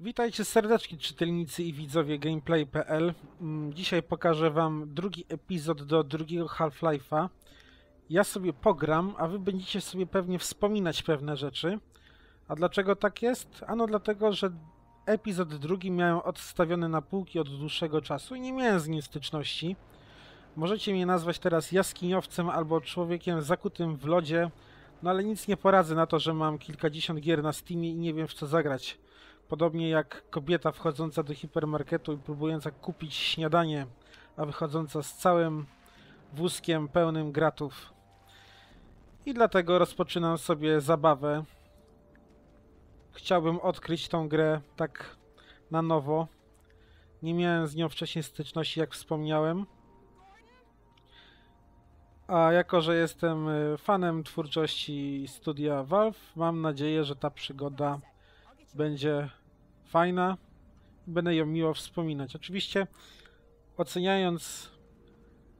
Witajcie serdecznie czytelnicy i widzowie gameplay.pl. Mm, Dzisiaj pokażę wam drugi epizod do drugiego Half-Life'a. Ja sobie pogram, a wy będziecie sobie pewnie wspominać pewne rzeczy. A dlaczego tak jest? Ano dlatego, że epizod drugi miałem odstawiony na półki od dłuższego czasu i nie miałem z nim styczności. Możecie mnie nazwać teraz jaskiniowcem albo człowiekiem zakutym w lodzie, no ale nic nie poradzę na to, że mam kilkadziesiąt gier na Steamie i nie wiem w co zagrać. Podobnie jak kobieta wchodząca do hipermarketu i próbująca kupić śniadanie, a wychodząca z całym wózkiem pełnym gratów. I dlatego rozpoczynam sobie zabawę. Chciałbym odkryć tą grę tak na nowo. Nie miałem z nią wcześniej styczności, jak wspomniałem. A jako, że jestem y, fanem twórczości studia Valve, mam nadzieję, że ta przygoda będzie fajna i będę ją miło wspominać. Oczywiście oceniając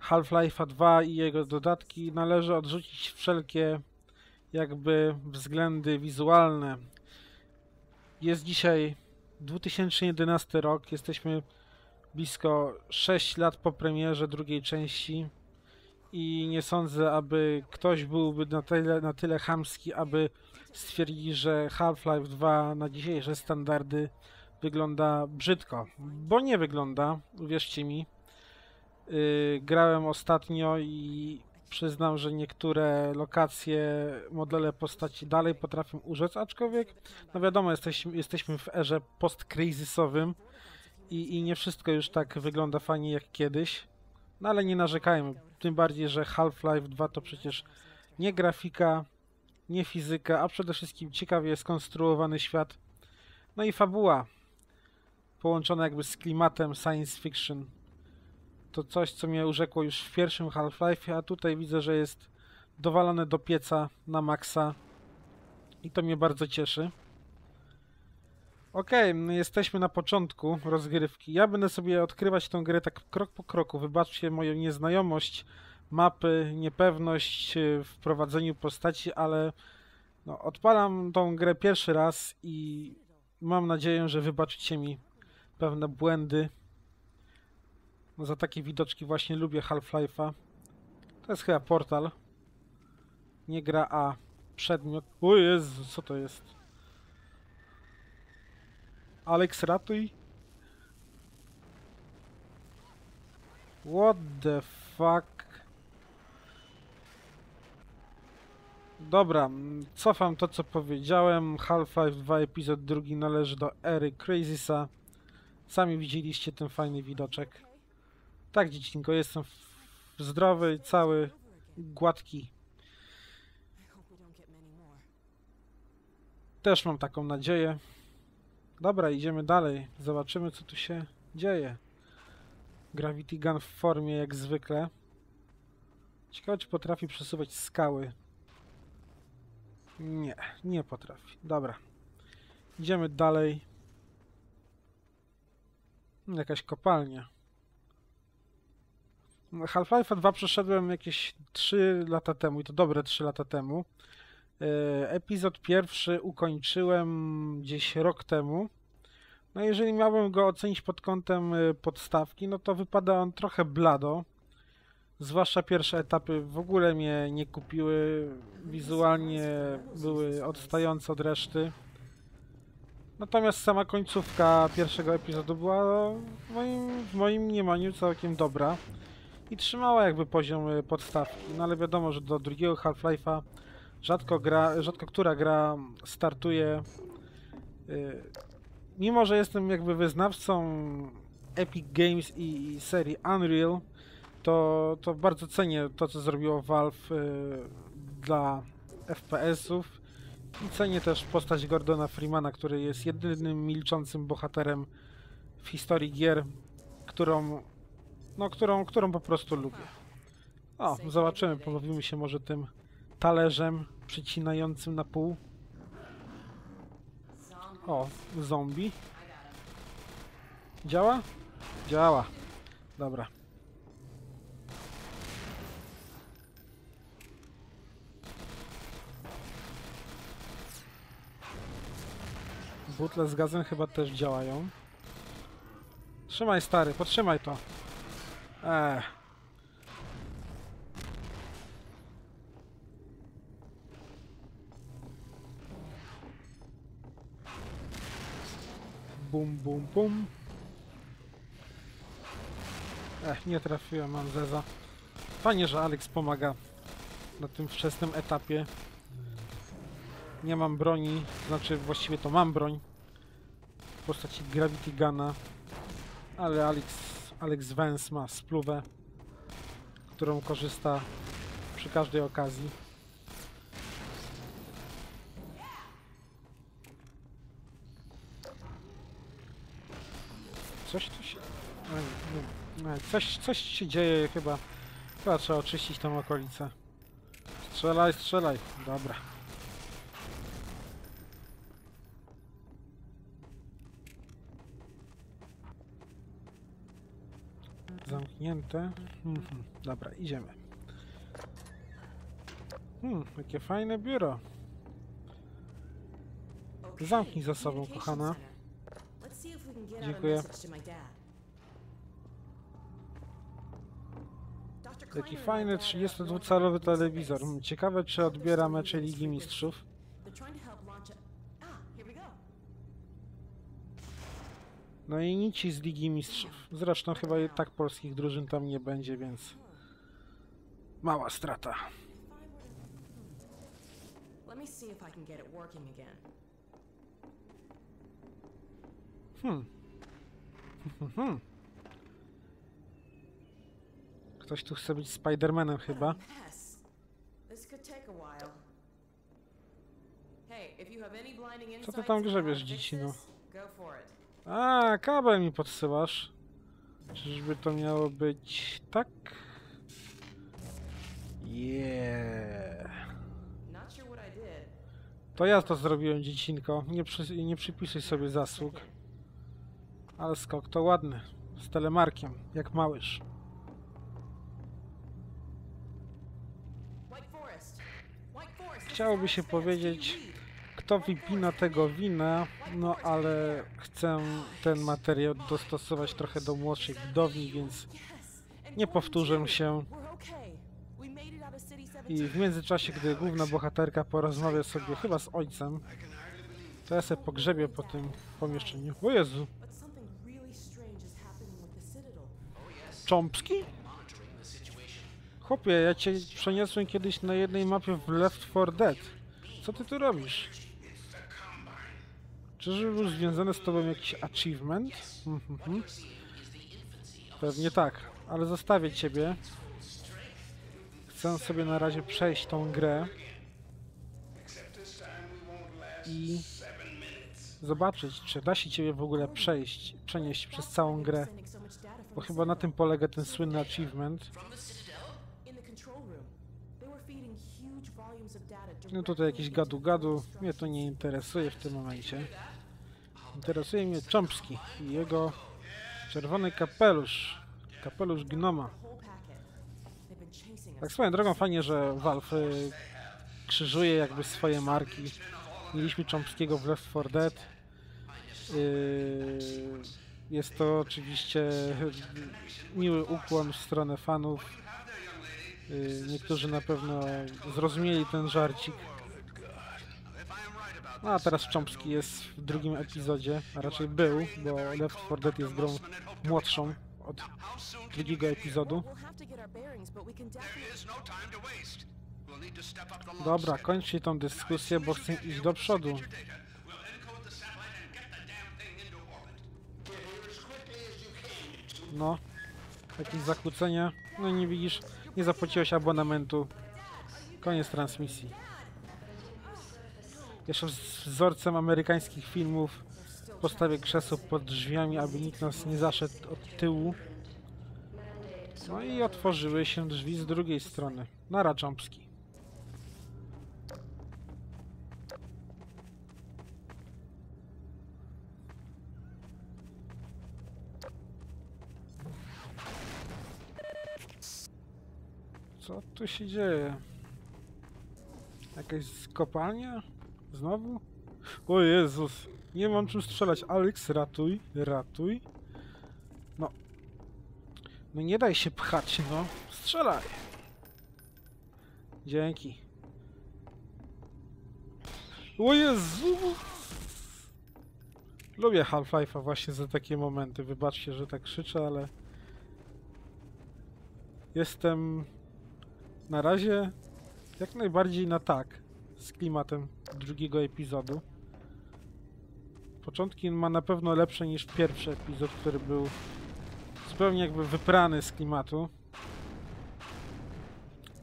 Half-Life'a 2 i jego dodatki należy odrzucić wszelkie jakby względy wizualne. Jest dzisiaj 2011 rok, jesteśmy blisko 6 lat po premierze drugiej części i nie sądzę, aby ktoś byłby na tyle, na tyle chamski, aby stwierdzić, że Half-Life 2 na dzisiejsze standardy wygląda brzydko. Bo nie wygląda, uwierzcie mi. Yy, grałem ostatnio i przyznam, że niektóre lokacje, modele postaci dalej potrafią urzec, aczkolwiek, no wiadomo, jesteśmy, jesteśmy w erze post-crisisowym i, i nie wszystko już tak wygląda fajnie jak kiedyś. No ale nie narzekajmy. Tym bardziej, że Half-Life 2 to przecież nie grafika, nie fizyka, a przede wszystkim ciekawie skonstruowany świat. No i fabuła, połączona jakby z klimatem science fiction. To coś, co mnie urzekło już w pierwszym Half-Life, a tutaj widzę, że jest dowalone do pieca na maksa. I to mnie bardzo cieszy. Okej, okay, jesteśmy na początku rozgrywki. Ja będę sobie odkrywać tę grę tak krok po kroku. Wybaczcie moją nieznajomość mapy, niepewność w prowadzeniu postaci, ale no, odpalam tą grę pierwszy raz i mam nadzieję, że wybaczycie mi pewne błędy. No, za takie widoczki właśnie lubię Half-Life'a. To jest chyba portal. Nie gra, a przedmiot. O Jezu, co to jest? Alex, ratuj. What the fuck? Dobra, cofam to co powiedziałem. Half-Life 2 epizod drugi należy do ery Crazysa. Sami widzieliście ten fajny widoczek. Tak, dziecinko, jestem zdrowy, cały, gładki. Też mam taką nadzieję. Dobra, idziemy dalej. Zobaczymy, co tu się dzieje. Gravity Gun w formie jak zwykle. Ciekawe, czy potrafi przesuwać skały. Nie, nie potrafi. Dobra. Idziemy dalej. Jakaś kopalnia. Half-Life 2 przeszedłem jakieś 3 lata temu i to dobre 3 lata temu. Epizod pierwszy ukończyłem gdzieś rok temu. No jeżeli miałbym go ocenić pod kątem podstawki, no to wypada on trochę blado. Zwłaszcza pierwsze etapy w ogóle mnie nie kupiły. Wizualnie były odstające od reszty. Natomiast sama końcówka pierwszego epizodu była w moim, w moim mniemaniu całkiem dobra. I trzymała jakby poziom podstawki. No ale wiadomo, że do drugiego Half-Life'a rzadko gra, rzadko która gra startuje. Yy, mimo, że jestem jakby wyznawcą Epic Games i serii Unreal, to, to bardzo cenię to, co zrobiło Valve yy, dla FPS-ów i cenię też postać Gordona Freemana, który jest jedynym milczącym bohaterem w historii gier, którą, no, którą, którą po prostu lubię. O, zobaczymy, pobawimy się może tym talerzem przycinającym na pół. O, zombie. Działa? Działa. Dobra. Butle z gazem chyba też działają. Trzymaj stary, potrzymaj to. Eee. Bum, bum, bum. Ech, nie trafiłem, mam zeza. Fajnie, że Alex pomaga na tym wczesnym etapie. Nie mam broni, znaczy właściwie to mam broń w postaci Gravity Guna, ale Alex, Alex Vance ma spluwę, którą korzysta przy każdej okazji. Coś tu się... Coś, coś się dzieje chyba. Chyba trzeba oczyścić tą okolicę. Strzelaj, strzelaj. Dobra. Zamknięte. Mhm. Dobra, idziemy. Hmm, jakie fajne biuro. Zamknij za sobą, kochana. Dziękuję. Jaki fajny 32-calowy telewizor. Ciekawe, czy odbiera mecze Ligi Mistrzów. No i nici z Ligi Mistrzów. Zresztą chyba i tak polskich drużyn tam nie będzie, więc... Mała strata. Hmm. Hmm. Ktoś tu chce być Spidermanem chyba. Co ty tam grzebiesz, to A, kabel mi podsyłasz. Czyżby to miało być tak? Yeah. To ja to zrobiłem, dziecinko. Nie, przy, nie przypisuj sobie zasług. Ale skok to ładny. Z telemarkiem, jak małyż. Chciałoby się powiedzieć. Kto wypina tego wina, no ale chcę ten materiał dostosować trochę do młodszej widowni, więc nie powtórzę się. I 17. w międzyczasie, gdy główna bohaterka porozmawia sobie chyba z ojcem, to ja sobie pogrzebię po tym pomieszczeniu. O Jezu. Cząpski? Chłopie, ja cię przeniosłem kiedyś na jednej mapie w Left 4 Dead. Co ty tu robisz? Czyżby był związany z tobą jakiś achievement? Mhm. Pewnie tak, ale zostawię ciebie. Chcę sobie na razie przejść tą grę i zobaczyć, czy da się ciebie w ogóle przejść, przenieść przez całą grę. Bo chyba na tym polega ten słynny achievement. No tutaj into gadu-gadu. Mnie to nie interesuje w tym momencie. Interesuje mnie Cząpski i jego czerwony kapelusz. Kapelusz gnoma. Tak swoją drogą fajnie, że Valve y, krzyżuje jakby swoje marki. Mieliśmy Cząpskiego w Left 4 Dead. Y, Jest to oczywiście miły ukłon w stronę fanów. Y, Niektórzy na pewno zrozumieli ten żarcik. No a teraz Cząpski jest w drugim epizodzie, a raczej był, bo Left 4 Dead jest grą młodszą od drugiego epizodu. No Dobra, kończcie tą dyskusję, bo chcę iść do przodu. No, jakieś zakłócenia. No nie widzisz, nie zapłaciłeś abonamentu. Koniec transmisji. Jeszcze wzorcem amerykańskich filmów postawię krzesło pod drzwiami, aby nikt nas nie zaszedł od tyłu. No i otworzyły się drzwi z drugiej strony. Nara Cząpski. Co tu się dzieje? Jakaś kopalnia? Znowu? O Jezus, nie mam czym strzelać. Alex, ratuj, ratuj. No. No nie daj się pchać, no. Strzelaj. Dzięki. O Jezu! Lubię Half-Life'a właśnie za takie momenty. Wybaczcie, że tak krzyczę, ale... Jestem na razie jak najbardziej na tak z klimatem drugiego epizodu. Początki ma na pewno lepsze niż pierwszy epizod, który był zupełnie jakby wyprany z klimatu.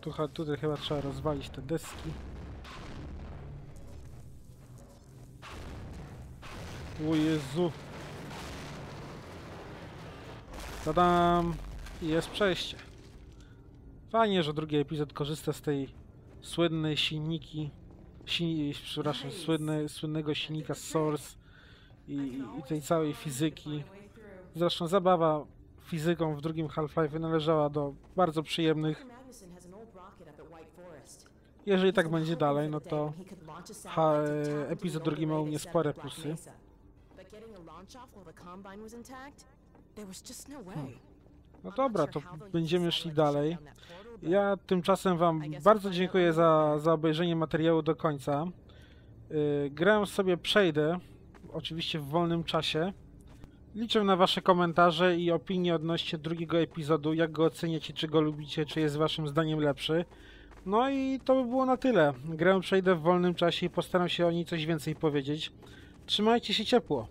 Tu, tutaj chyba trzeba rozwalić te deski. O Jezu. Tadam! Jest przejście. Fajnie, że drugi epizod korzysta z tej słynnej silniki, si, przepraszam, słynne, słynnego silnika Source i, i tej całej fizyki. Zresztą zabawa fizyką w drugim Half-Life należała do bardzo przyjemnych. Jeżeli tak będzie dalej, no to ha, epizod drugi ma u mnie spore plusy. But No dobra, to będziemy szli dalej. Ja tymczasem Wam bardzo dziękuję za, za obejrzenie materiału do końca. Yy, grę sobie przejdę, oczywiście w wolnym czasie. Liczę na Wasze komentarze i opinie odnośnie drugiego epizodu, jak go oceniacie, czy go lubicie, czy jest Waszym zdaniem lepszy. No i to by było na tyle. Grę przejdę w wolnym czasie i postaram się o niej coś więcej powiedzieć. Trzymajcie się ciepło.